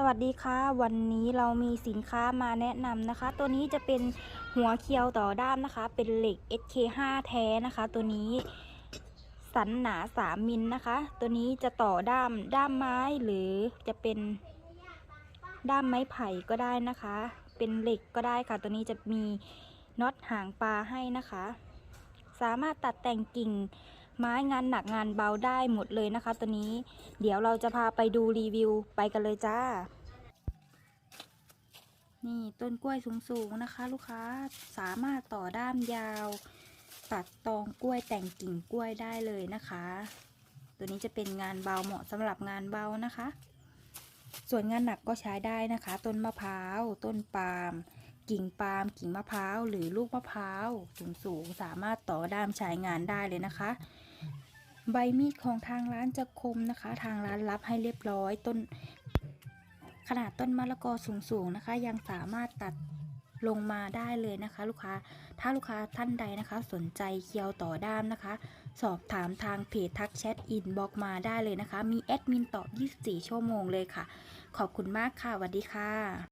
สวัสดีค่ะ วันนี้เรามีสินค้ามาแนะนำนะคะ ตัวนี้จะเป็นหัวเคียวต่อด้ามนะคะ เป็นเหล็ก SK5 แท้นะคะ ตัวนี้สันหนา 3มิลนะคะ ตัวนี้จะต่อด้ามด้ามไม้หรือจะเป็นด้ามไม้ไผ่ก็ได้นะคะ เป็นเหล็กก็ได้ค่ะ ตัวนี้จะมีน็อตหางปลาให้นะคะ สามารถตัดแต่งกิ่ง ไม้งานหนักงานเบาได้หมดเลยนะคะ ตัวนี้ เดี๋ยวเราจะพาไปดูรีวิวไปกันเลยจ้า นี่ต้นกล้วยสูงๆนะคะ ลูกค้าสามารถต่อด้ามยาว ตัดตองกล้วยแต่งกิ่งกล้วยได้เลยนะคะ ตัวนี้จะเป็นงานเบาเหมาะสำหรับงานเบานะคะ ส่วนงานหนักก็ใช้ได้นะคะ ต้นมะพร้าวต้นปาล์ม กิ่งปาล์มกิ่งมะพร้าวหรือลูกมะพร้าวสูงๆสามารถต่อด้ามใช้งานได้เลยนะคะ ใบมีดของทางร้านจะคมนะคะ ทางร้านรับให้เรียบร้อยต้น ขนาดต้นมะละกอสูงๆนะคะ ยังสามารถตัดลงมาได้เลยนะคะ ลูกค้า ถ้าลูกค้าท่านใดนะคะ สนใจเคียวต่อด้ามนะคะ สอบถามทางเพจทักแชทอินบอกมาได้เลยนะคะ มีแอดมินตอบ 24 ชั่วโมงเลยค่ะ ขอบคุณมากค่ะสวัสดีค่ะ